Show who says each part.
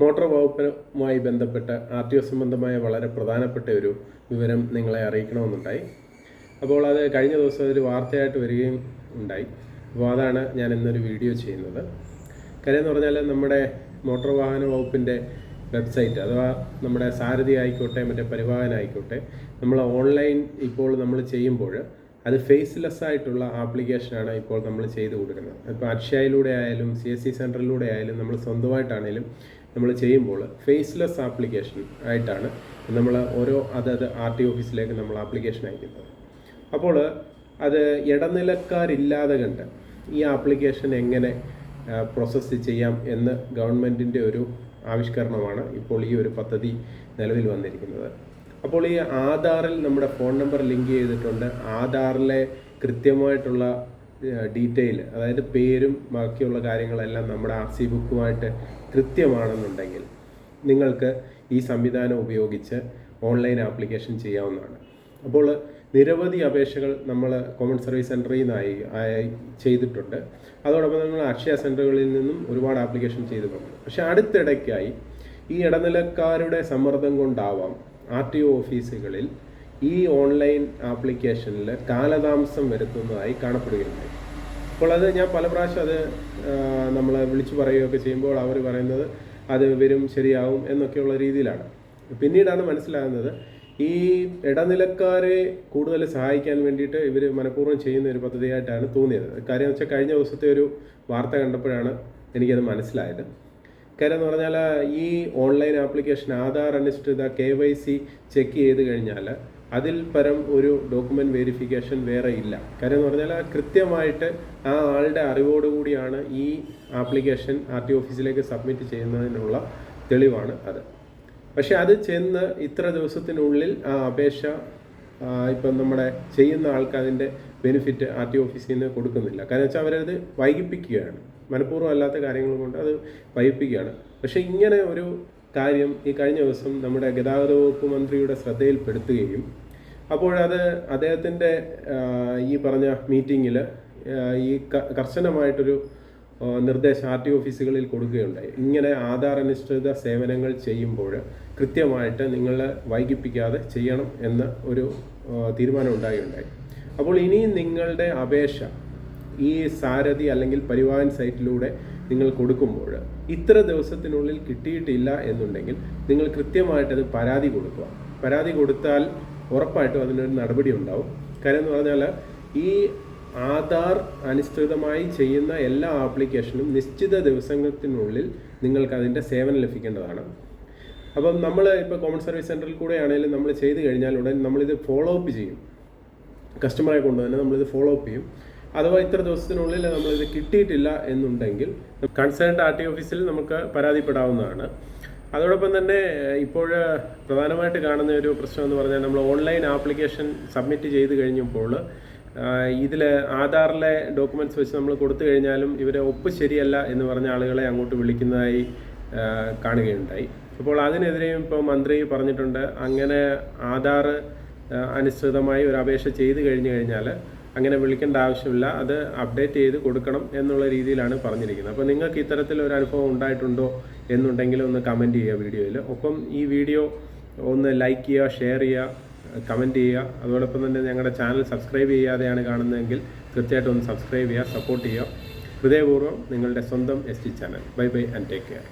Speaker 1: Motor വകുപ്പുമായി ബന്ധപ്പെട്ട R T O സംബന്ധമായ വളരെ പ്രധാനപ്പെട്ട ഒരു വിവരം നിങ്ങളെ അറിയിക്കണമെന്നുണ്ടായി. അപ്പോൾ അത് കഴിഞ്ഞ ദിവസം ഒരു വാർത്തയായിട്ട് വരികയും ഉണ്ടായി. അപ്പോൾ അതാണ് ഞാൻ ഇന്നൊരു വീഡിയോ ചെയ്യുന്നത്. കാര്യം എന്ന് പറഞ്ഞാൽ നമ്മുടെ മോട്ടോർ വാഹന വകുപ്പിന്റെ വെബ്സൈറ്റ് അഥവാ നമ്മുടെ സാരഥി ആയിക്കോട്ടെ മറ്റേ പരിവാഹൻ ആയിക്കോട്ടെ നമ്മൾ ഓൺലൈൻ ഇപ്പോൾ നമ്മൾ ചെയ്യുമ്പോൾ അത് ഫേസ്ലെസ് ആയിട്ടുള്ള ആപ്ലിക്കേഷനാണ് ഇപ്പോൾ നമ്മൾ ചെയ്തു കൊടുക്കുന്നത്. ഇപ്പോൾ അക്ഷയയിലൂടെ ആയാലും സി എസ് സി സെന്ററിലൂടെ ആയാലും നമ്മൾ സ്വന്തമായിട്ടാണെങ്കിലും നമ്മൾ ചെയ്യുമ്പോൾ ഫേസ്ലെസ് ആപ്ലിക്കേഷൻ ആയിട്ടാണ് നമ്മൾ ഓരോ അതത് ആർ ടി ഓഫീസിലേക്ക് നമ്മൾ ആപ്ലിക്കേഷൻ അയക്കുന്നത്. അപ്പോൾ അത് ഇടനിലക്കാരില്ലാതെ കണ്ട് ഈ ആപ്ലിക്കേഷൻ എങ്ങനെ പ്രോസസ്സ് ചെയ്യാം എന്ന് ഗവൺമെന്റിന്റെ ഒരു ആവിഷ്കരണമാണ് ഇപ്പോൾ ഈ ഒരു പദ്ധതി നിലവിൽ വന്നിരിക്കുന്നത്. അപ്പോൾ ഈ ആധാറിൽ നമ്മുടെ ഫോൺ നമ്പർ ലിങ്ക് ചെയ്തിട്ടുണ്ട്. ആധാറിലെ കൃത്യമായിട്ടുള്ള ഡീറ്റെയിൽ അതായത് പേരും ബാക്കിയുള്ള കാര്യങ്ങളെല്ലാം നമ്മുടെ ആർ സി ബുക്കുമായിട്ട് കൃത്യമാണെന്നുണ്ടെങ്കിൽ നിങ്ങൾക്ക് ഈ സംവിധാനം ഉപയോഗിച്ച് ഓൺലൈൻ ആപ്ലിക്കേഷൻ ചെയ്യാവുന്നതാണ്. അപ്പോൾ നിരവധി അപേക്ഷകൾ നമ്മൾ കോമൺ സർവീസ് സെന്ററിൽ നിന്നായി ചെയ്തിട്ടുണ്ട്. അതോടൊപ്പം നമ്മൾ അക്ഷയ സെന്ററുകളിൽ നിന്നും ഒരുപാട് ആപ്ലിക്കേഷൻ ചെയ്തിട്ടുണ്ട്. പക്ഷേ അടുത്തിടയ്ക്കായി ഈ ഇടനിലക്കാരുടെ സമ്മർദ്ദം കൊണ്ടാവാം ആർ ടി ഒ ഓഫീസുകളിൽ ഈ ഓൺലൈൻ ആപ്ലിക്കേഷനിൽ കാലതാമസം വരുത്തുന്നതായി കാണപ്പെടുകയുണ്ടായി. അപ്പോൾ അത് ഞാൻ പല പ്രാവശ്യം അത് നമ്മൾ വിളിച്ചു പറയുകയൊക്കെ ചെയ്യുമ്പോൾ അവർ പറയുന്നത് അത് വരും ശരിയാവും എന്നൊക്കെയുള്ള രീതിയിലാണ്. പിന്നീടാണ് മനസ്സിലാകുന്നത് ഈ ഇടനിലക്കാരെ കൂടുതൽ സഹായിക്കാൻ വേണ്ടിയിട്ട് ഇവർ മനഃപൂർവം ചെയ്യുന്ന ഒരു പദ്ധതിയായിട്ടാണ് തോന്നിയത്. കാര്യം എന്ന് വെച്ചാൽ കഴിഞ്ഞ ദിവസത്തെ ഒരു വാർത്ത കണ്ടപ്പോഴാണ് എനിക്കത് മനസ്സിലായത്. കാര്യം എന്ന് പറഞ്ഞാൽ ഈ ഓൺലൈൻ ആപ്ലിക്കേഷൻ ആധാർ അനുഷ്ഠിത കെ വൈ സി ചെക്ക് ചെയ്ത് കഴിഞ്ഞാൽ അതിൽ പരം ഒരു ഡോക്യുമെന്റ് വെരിഫിക്കേഷൻ വേറെ ഇല്ല. കാര്യം എന്ന് പറഞ്ഞാൽ കൃത്യമായിട്ട് ആ ആളുടെ അറിവോടുകൂടിയാണ് ഈ ആപ്ലിക്കേഷൻ ആർ ടി ഓഫീസിലേക്ക് സബ്മിറ്റ് ചെയ്യുന്നതിനുള്ള തെളിവാണ് അത്. പക്ഷേ അത് ചെന്ന് ഇത്ര ദിവസത്തിനുള്ളിൽ ആ അപേക്ഷ ഇപ്പം നമ്മുടെ ചെയ്യുന്ന ആൾക്ക് അതിന്റെ ബെനിഫിറ്റ് ആർ ടി ഓഫീസിൽ നിന്ന് കൊടുക്കുന്നില്ല. കാരണം വെച്ചാൽ അവരത് വൈകിപ്പിക്കുകയാണ്. മനഃപൂർവം അല്ലാത്ത കാര്യങ്ങൾ കൊണ്ട് അത് വൈകിപ്പിക്കുകയാണ്. പക്ഷേ ഇങ്ങനെ ഒരു കാര്യം ഈ കഴിഞ്ഞ ദിവസം നമ്മുടെ ഗതാഗത വകുപ്പ് മന്ത്രിയുടെ ശ്രദ്ധയിൽപ്പെടുത്തുകയും അപ്പോഴത് അദ്ദേഹത്തിന്റെ ഈ പറഞ്ഞ മീറ്റിങ്ങിൽ ഈ കർശനമായിട്ടൊരു നിർദ്ദേശം ആർ ടി ഓഫീസുകളിൽ കൊടുക്കുകയുണ്ടായി. ഇങ്ങനെ ആധാർ അനുഷ്ഠിത സേവനങ്ങൾ ചെയ്യുമ്പോൾ കൃത്യമായിട്ട് നിങ്ങൾ വൈകിപ്പിക്കാതെ ചെയ്യണം എന്ന ഒരു തീരുമാനം ഉണ്ടായി അപ്പോൾ ഇനിയും നിങ്ങളുടെ അപേക്ഷ ഈ സാരഥി അല്ലെങ്കിൽ പരിവാഹൻ സൈറ്റിലൂടെ നിങ്ങൾ കൊടുക്കുമ്പോൾ ഇത്ര ദിവസത്തിനുള്ളിൽ കിട്ടിയിട്ടില്ല എന്നുണ്ടെങ്കിൽ നിങ്ങൾ കൃത്യമായിട്ടത് പരാതി കൊടുക്കുക. പരാതി കൊടുത്താൽ ഉറപ്പായിട്ടും അതിനൊരു നടപടി ഉണ്ടാവും. കാര്യം എന്ന് പറഞ്ഞാൽ ഈ ആധാർ അനുസൃതമായി ചെയ്യുന്ന എല്ലാ ആപ്ലിക്കേഷനും നിശ്ചിത ദിവസത്തിനുള്ളിൽ നിങ്ങൾക്ക് അതിന്റെ സേവനം ലഭിക്കേണ്ടതാണ്. അപ്പം നമ്മൾ ഇപ്പോൾ കോമൺ സർവീസ് സെന്ററിൽ കൂടെ ആണെങ്കിലും നമ്മൾ ചെയ്ത് കഴിഞ്ഞാൽ ഉടൻ നമ്മളിത് ഫോളോ അപ്പ് ചെയ്യും. കസ്റ്റമറെ കൊണ്ട് തന്നെ നമ്മളിത് ഫോളോ അപ്പ് ചെയ്യും. അഥവാ ഇത്ര ദിവസത്തിനുള്ളിൽ നമ്മളിത് കിട്ടിയിട്ടില്ല എന്നുണ്ടെങ്കിൽ കൺസേൺഡ് ആർ ടി ഓഫീസിൽ നമുക്ക് പരാതിപ്പെടാവുന്നതാണ്. അതോടൊപ്പം തന്നെ ഇപ്പോൾ പ്രധാനമായിട്ട് കാണുന്ന ഒരു പ്രശ്നം എന്ന് പറഞ്ഞാൽ നമ്മൾ ഓൺലൈൻ ആപ്ലിക്കേഷൻ സബ്മിറ്റ് ചെയ്ത് കഴിഞ്ഞപ്പോൾ ഇതിൽ ആധാറിലെ ഡോക്യുമെന്റ്സ് വെച്ച് നമ്മൾ കൊടുത്തു കഴിഞ്ഞാലും ഇവരെ ഒപ്പ് ശരിയല്ല എന്ന് പറഞ്ഞ ആളുകളെ അങ്ങോട്ട് വിളിക്കുന്നതായി കാണുകയുണ്ടായി. അപ്പോൾ അതിനെതിരെയും ഇപ്പോൾ മന്ത്രി പറഞ്ഞിട്ടുണ്ട് അങ്ങനെ ആധാർ അനുസൃതമായി ഒരു അപേക്ഷ ചെയ്ത് കഴിഞ്ഞു കഴിഞ്ഞാൽ അങ്ങനെ വിളിക്കേണ്ട ആവശ്യമില്ല. അത് അപ്ഡേറ്റ് ചെയ്ത് കൊടുക്കണം എന്നുള്ള രീതിയിലാണ് പറഞ്ഞിരിക്കുന്നത്. അപ്പോൾ നിങ്ങൾക്ക് ഇത്തരത്തിൽ ഒരു അനുഭവം ഉണ്ടായിട്ടുണ്ടോ എന്നുണ്ടെങ്കിൽ ഒന്ന് കമന്റ് ചെയ്യുക വീഡിയോയിൽ. ഒപ്പം ഈ വീഡിയോ ഒന്ന് ലൈക്ക് ചെയ്യുക ഷെയർ ചെയ്യുക കമന്റ് ചെയ്യുക. അതോടൊപ്പം തന്നെ ഞങ്ങളുടെ ചാനൽ സബ്സ്ക്രൈബ് ചെയ്യാതെയാണ് കാണുന്നതെങ്കിൽ തീർച്ചയായിട്ടും ഒന്ന് സബ്സ്ക്രൈബ് ചെയ്യുക സപ്പോർട്ട് ചെയ്യുക. ഹൃദയപൂർവം നിങ്ങളുടെ സ്വന്തം S T channel bye bye and take care